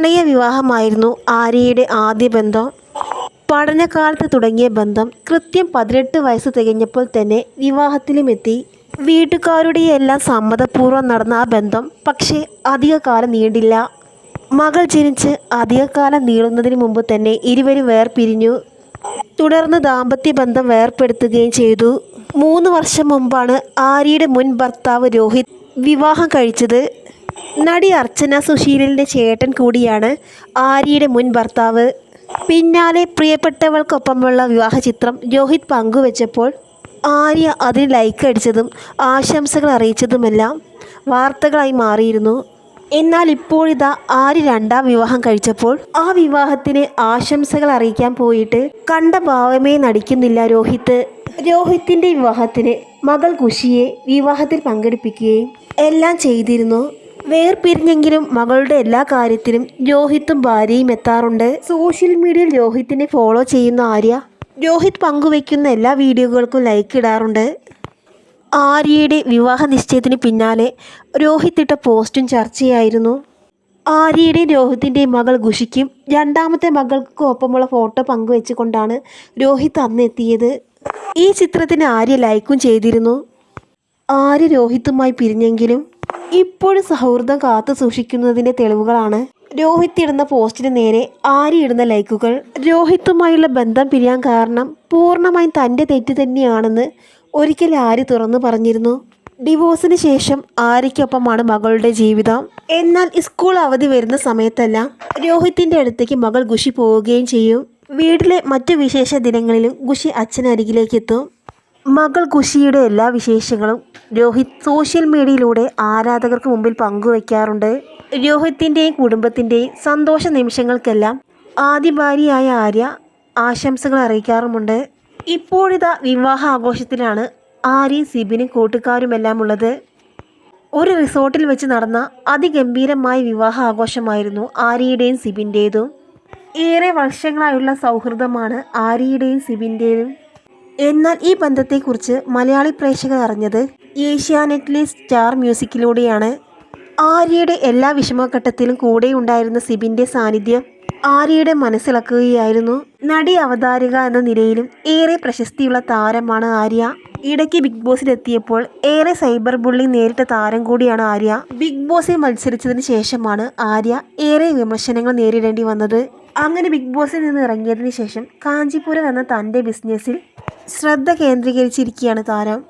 പ്രണയ വിവാഹമായിരുന്നു ആര്യയുടെ ആദ്യ ബന്ധം. പഠനകാലത്ത് തുടങ്ങിയ ബന്ധം കൃത്യം പതിനെട്ട് വയസ്സ് തികഞ്ഞപ്പോൾ തന്നെ വിവാഹത്തിലുമെത്തി. വീട്ടുകാരുടെ എല്ലാം സമ്മതപൂർവം നടന്ന ആ ബന്ധം പക്ഷേ അധികകാലം നീണ്ടില്ല. മകൾ ജനിച്ച് അധികകാലം നീളുന്നതിന് മുമ്പ് തന്നെ ഇരുവരും വേർപിരിഞ്ഞു. തുടർന്ന് ദാമ്പത്യ ബന്ധം വേർപ്പെടുത്തുകയും ചെയ്തു. മൂന്ന് വർഷം മുമ്പാണ് ആര്യയുടെ മുൻ ഭർത്താവ് രോഹിത് വിവാഹം കഴിച്ചത്. നടി അർച്ചന സുശീലിന്റെ ചേട്ടൻ കൂടിയാണ് ആര്യയുടെ മുൻ ഭർത്താവ്. പിന്നാലെ പ്രിയപ്പെട്ടവൾക്കൊപ്പമുള്ള വിവാഹ ചിത്രം രോഹിത് പങ്കുവച്ചപ്പോൾ ആര്യ അതിന് ലൈക്ക് അടിച്ചതും ആശംസകൾ അറിയിച്ചതുമെല്ലാം വാർത്തകളായി മാറിയിരുന്നു. എന്നാൽ ഇപ്പോഴിതാ ആര്യ രണ്ടാം വിവാഹം കഴിച്ചപ്പോൾ ആ വിവാഹത്തിന് ആശംസകൾ അറിയിക്കാൻ പോയിട്ട് കണ്ട ഭാവമേ നടിക്കുന്നില്ല രോഹിത്. രോഹിത്തിന്റെ വിവാഹത്തിന് മകൾ കുഷിയെ വിവാഹത്തിൽ പങ്കെടുപ്പിക്കുകയും എല്ലാം ചെയ്തിരുന്നു. വേർപിരിഞ്ഞെങ്കിലും മകളുടെ എല്ലാ കാര്യത്തിലും രോഹിത്തും ഭാര്യയും എത്താറുണ്ട്. സോഷ്യൽ മീഡിയയിൽ രോഹിത്തിനെ ഫോളോ ചെയ്യുന്ന ആര്യ രോഹിത് പങ്കുവയ്ക്കുന്ന എല്ലാ വീഡിയോകൾക്കും ലൈക്ക് ഇടാറുണ്ട്. ആര്യയുടെ വിവാഹ നിശ്ചയത്തിന് പിന്നാലെ രോഹിത് ഇട്ട പോസ്റ്റും ചർച്ചയായിരുന്നു. ആര്യയുടെയും രോഹിത്തിന്റെയും മകൾ ഖുഷിക്കും രണ്ടാമത്തെ മകൾക്കും ഒപ്പമുള്ള ഫോട്ടോ പങ്കുവെച്ചുകൊണ്ടാണ് രോഹിത് അന്ന് എത്തിയത്. ഈ ചിത്രത്തിന് ആര്യ ലൈക്കും ചെയ്തിരുന്നു. ആര്യ രോഹിത്തുമായി പിരിഞ്ഞെങ്കിലും ഇപ്പോഴും സൗഹൃദം കാത്തു സൂക്ഷിക്കുന്നതിന്റെ തെളിവുകളാണ്. രോഹിത് ഇടുന്ന പോസ്റ്റിന് നേരെ ആരി ഇടുന്ന ലൈക്കുകൾ. രോഹിത്തുമായുള്ള ബന്ധം പിരിയാൻ കാരണം പൂർണമായും തന്റെ തെറ്റ് തന്നെയാണെന്ന് ഒരിക്കൽ ആരി തുറന്നു പറഞ്ഞിരുന്നു. ഡിവോഴ്സിന് ശേഷം ആര്യയ്ക്കൊപ്പമാണ് മകളുടെ ജീവിതം. എന്നാൽ സ്കൂൾ അവധി വരുന്ന സമയത്തെല്ലാം രോഹിത്തിന്റെ അടുത്തേക്ക് മകൾ ഖുഷി പോവുകയും ചെയ്യും. വീട്ടിലെ മറ്റു വിശേഷ ദിനങ്ങളിലും ഖുഷി അച്ഛനരികിലേക്ക് എത്തും. മകൾ കുശിയുടെ എല്ലാ വിശേഷങ്ങളും രോഹിത് സോഷ്യൽ മീഡിയയിലൂടെ ആരാധകർക്ക് മുമ്പിൽ പങ്കുവയ്ക്കാറുണ്ട് രോഹിത്തിന്റെയും കുടുംബത്തിന്റെയും സന്തോഷ നിമിഷങ്ങൾക്കെല്ലാം ആദ്യ ഭാര്യയായ ആര്യ ആശംസകൾ അറിയിക്കാറുമുണ്ട്. ഇപ്പോഴിതാ വിവാഹ ആഘോഷത്തിലാണ് ആര്യയും സിബിനും കൂട്ടുകാരുമെല്ലാം ഉള്ളത് ഒരു റിസോർട്ടിൽ വെച്ച് നടന്ന അതിഗംഭീരമായ വിവാഹ ആഘോഷമായിരുന്നു ആര്യയുടെയും സിബിന്റേതും ഏറെ വർഷങ്ങളായുള്ള സൗഹൃദമാണ് ആര്യയുടെയും സിബിന്റേതും എന്നാൽ ഈ ബന്ധത്തെക്കുറിച്ച് മലയാളി പ്രേക്ഷകർ അറിഞ്ഞത് ഏഷ്യാനെറ്റിലെ സ്റ്റാർ മ്യൂസിക്കിലൂടെയാണ്. ആര്യയുടെ എല്ലാ വിഷമഘട്ടത്തിലും കൂടെ ഉണ്ടായിരുന്ന സിബിന്റെ സാന്നിധ്യം ആര്യയുടെ മനസ്സിലാക്കുകയായിരുന്നു നടി അവതാരിക എന്ന നിലയിലും ഏറെ പ്രശസ്തിയുള്ള താരമാണ് ആര്യ. ഇടയ്ക്ക് ബിഗ് ബോസിലെത്തിയപ്പോൾ ഏറെ സൈബർ ബുള്ളിങ് നേരിട്ട താരം കൂടിയാണ് ആര്യ. ബിഗ് ബോസിൽ മത്സരിച്ചതിന് ശേഷമാണ് ആര്യ ഏറെ വിമർശനങ്ങൾ നേരിടേണ്ടി വന്നത്. അങ്ങനെ ബിഗ് ബോസിൽ നിന്ന് ഇറങ്ങിയതിന് ശേഷം കാഞ്ചിപുരം എന്ന തന്റെ ബിസിനസ്സിൽ ശ്രദ്ധ കേന്ദ്രീകരിച്ചിരിക്കുകയാണ് താരം.